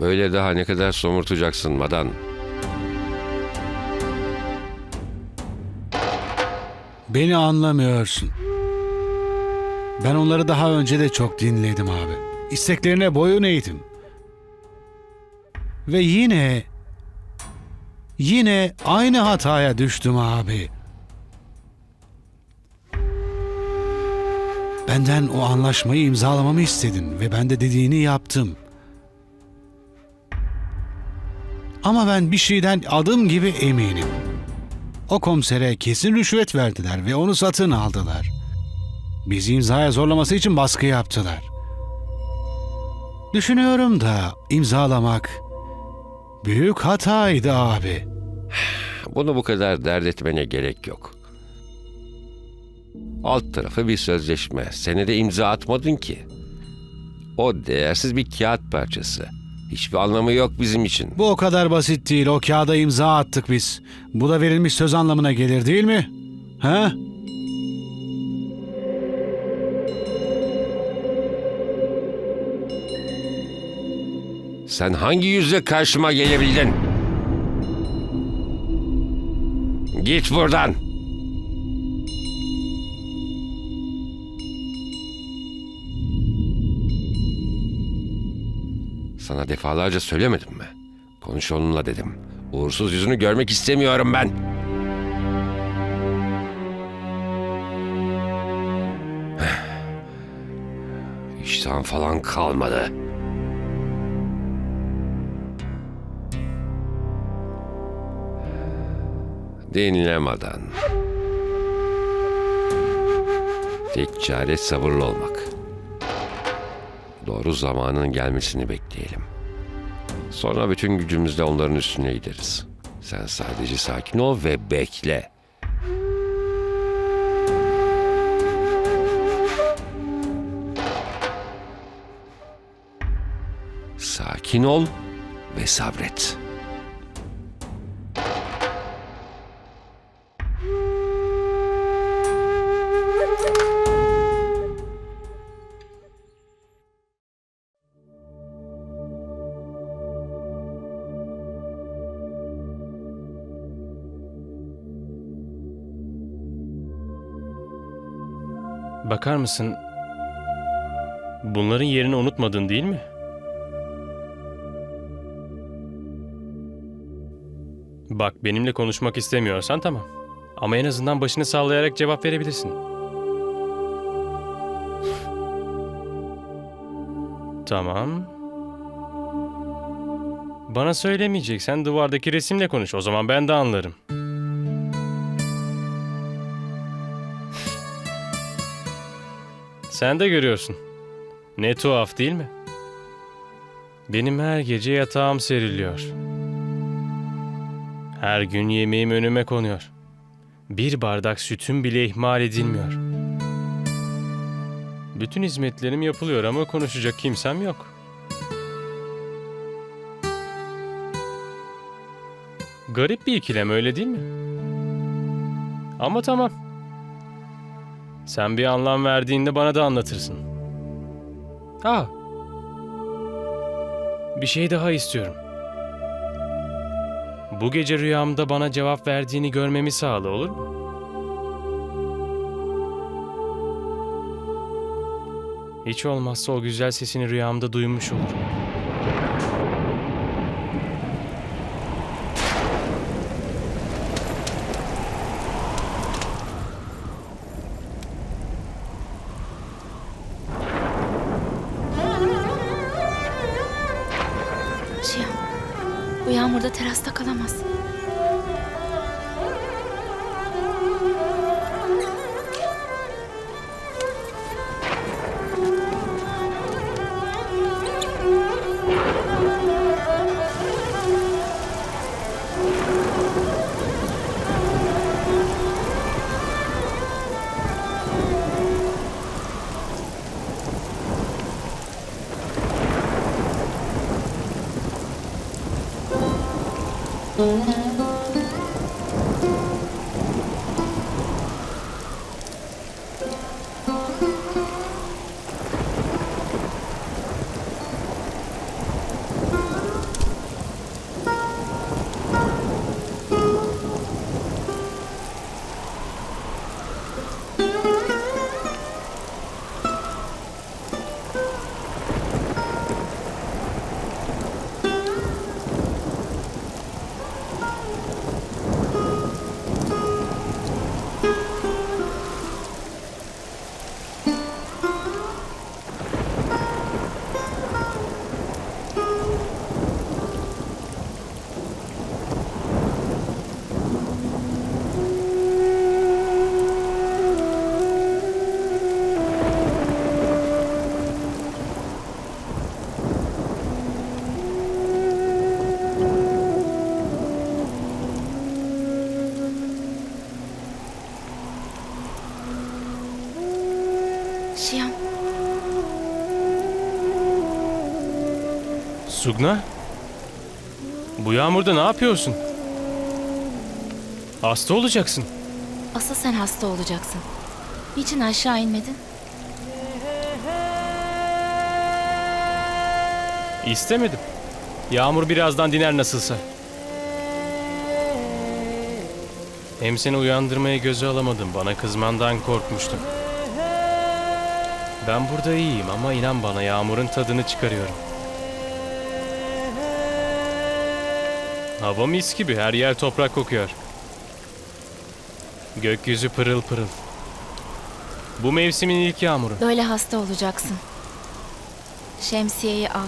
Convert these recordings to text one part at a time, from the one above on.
Böyle daha ne kadar somurtacaksın Madan? Beni anlamıyorsun. Ben onları daha önce de çok dinledim abi. İsteklerine boyun eğdim. Ve yine yine aynı hataya düştüm abi. Benden o anlaşmayı imzalamamı istedin ve ben de dediğini yaptım. Ama ben bir şeyden adım gibi eminim. O komisere kesin rüşvet verdiler ve onu satın aldılar. Bizi imzaya zorlaması için baskı yaptılar. Düşünüyorum da imzalamak büyük hataydı abi. Bunu bu kadar dert etmene gerek yok. Alt tarafı bir sözleşme. Senede imza atmadın ki. O değersiz bir kağıt parçası. Hiçbir anlamı yok bizim için. Bu o kadar basit değil. O kağıda imza attık biz. Bu da verilmiş söz anlamına gelir değil mi? Ha? Sen hangi yüzle karşıma gelebildin? Git buradan. Sana defalarca söylemedim mi? Konuş onunla dedim. Uğursuz yüzünü görmek istemiyorum ben. İştahım falan kalmadı. Dinlemeden. Tek çare sabırlı olmak. Doğru zamanın gelmesini bekleyelim. Sonra bütün gücümüzle onların üstüne gideriz. Sen sadece sakin ol ve bekle. Sakin ol ve sabret. Bakar mısın? Bunların yerini unutmadın değil mi? Bak benimle konuşmak istemiyorsan tamam. Ama en azından başını sallayarak cevap verebilirsin. Tamam. Bana söylemeyeceksen duvardaki resimle konuş. O zaman ben de anlarım. Sen de görüyorsun. Ne tuhaf değil mi? Benim her gece yatağım seriliyor. Her gün yemeğim önüme konuyor. Bir bardak sütüm bile ihmal edilmiyor. Bütün hizmetlerim yapılıyor ama konuşacak kimsem yok. Garip bir ikilem öyle değil mi? Ama tamam. Sen bir anlam verdiğinde bana da anlatırsın. Ha. Bir şey daha istiyorum. Bu gece rüyamda bana cevap verdiğini görmemi sağla olur mu? Hiç olmazsa o güzel sesini rüyamda duymuş olurum. Yağmurda terasta Siyam. Sugna? Bu yağmurda ne yapıyorsun? Hasta olacaksın. Asıl sen hasta olacaksın. Niçin aşağı inmedin? İstemedim. Yağmur birazdan diner nasılsa. Hem seni uyandırmaya göze alamadım. Bana kızmandan korkmuştum. Ben burada iyiyim ama inan bana yağmurun tadını çıkarıyorum. Hava mis gibi her yer toprak kokuyor. Gökyüzü pırıl pırıl. Bu mevsimin ilk yağmuru. Böyle hasta olacaksın. Şemsiyeyi al.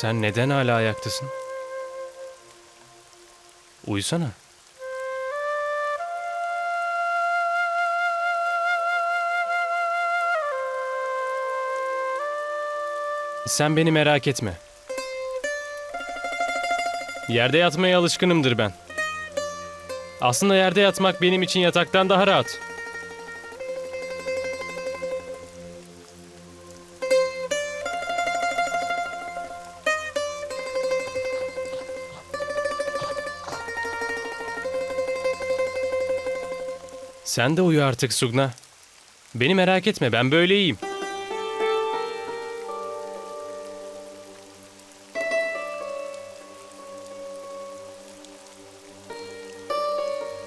Sen neden hala ayaktasın? Uyusana. Sen beni merak etme. Yerde yatmaya alışkınımdır ben. Aslında yerde yatmak benim için yataktan daha rahat. Sen de uyu artık Sugna. Beni merak etme ben böyle iyiyim.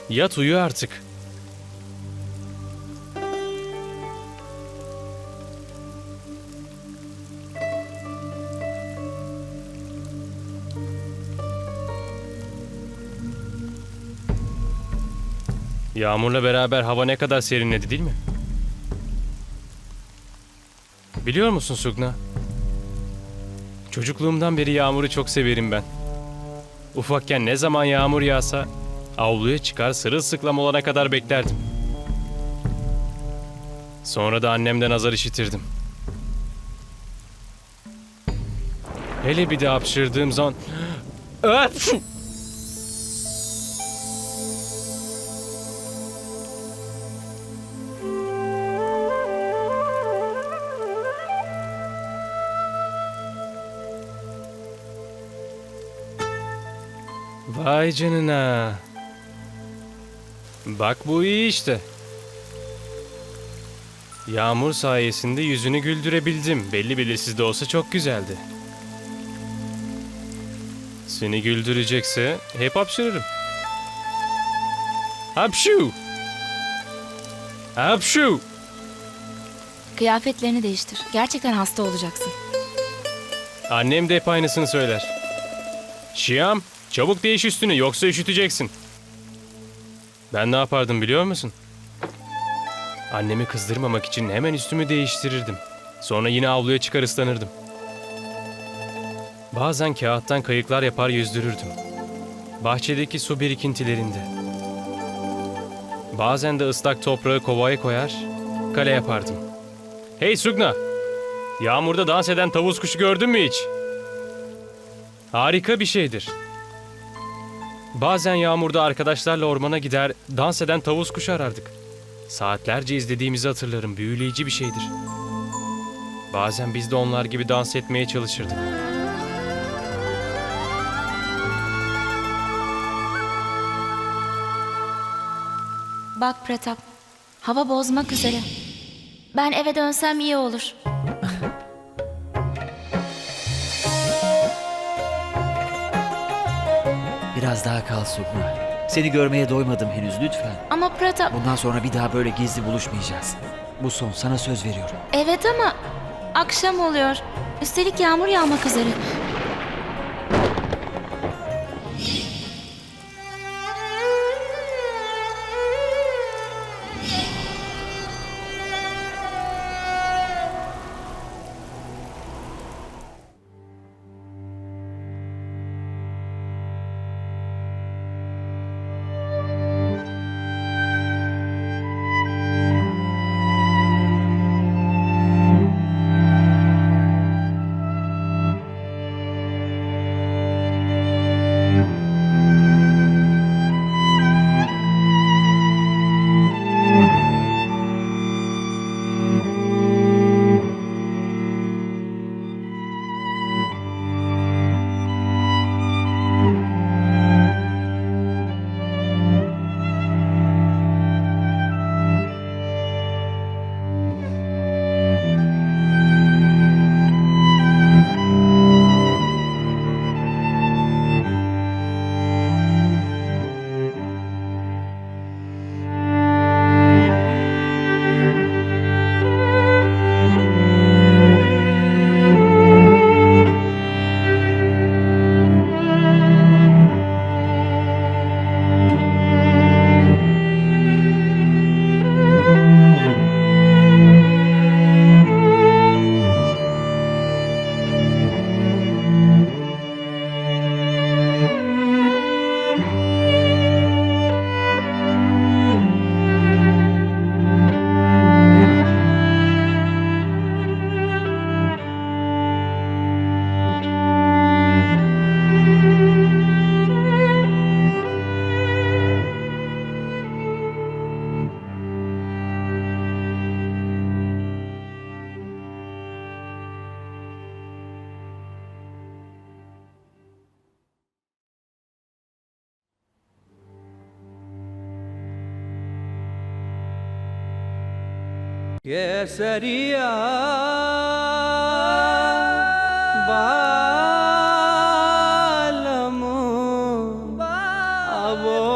Yat uyu artık. Yağmurla beraber hava ne kadar serinledi değil mi? Biliyor musun Sugna? Çocukluğumdan beri yağmuru çok severim ben. Ufakken ne zaman yağmur yağsa avluya çıkar sırılsıklam olana kadar beklerdim. Sonra da annemden azar işitirdim. Hele bir de hapşırdığım zaman... Vay canına. Bak bu iyi işte. Yağmur sayesinde yüzünü güldürebildim. Belli belirsiz de olsa çok güzeldi. Seni güldürecekse hep hapşırırım. Hapşu! Hapşu! Kıyafetlerini değiştir. Gerçekten hasta olacaksın. Annem de hep aynısını söyler. Şiam, çabuk değiş üstünü yoksa üşüteceksin. Ben ne yapardım biliyor musun? Annemi kızdırmamak için hemen üstümü değiştirirdim. Sonra yine avluya çıkar ıslanırdım. Bazen kağıttan kayıklar yapar yüzdürürdüm. Bahçedeki su birikintilerinde. Bazen de ıslak toprağı kovaya koyar, kale yapardım. Hey Sugna! Yağmurda dans eden tavus kuşu gördün mü hiç? Harika bir şeydir. Bazen yağmurda arkadaşlarla ormana gider, dans eden tavus kuşu arardık. Saatlerce izlediğimizi hatırlarım, büyüleyici bir şeydir. Bazen biz de onlar gibi dans etmeye çalışırdık. Bak Pratap, hava bozmak üzere. Ben eve dönsem iyi olur. Biraz daha kal Sugna. Seni görmeye doymadım henüz lütfen. Ama Pratap, Bundan sonra bir daha böyle gizli buluşmayacağız. Bu son sana söz veriyorum. evet ama akşam oluyor. Üstelik yağmur yağmak üzere. केसरिया बा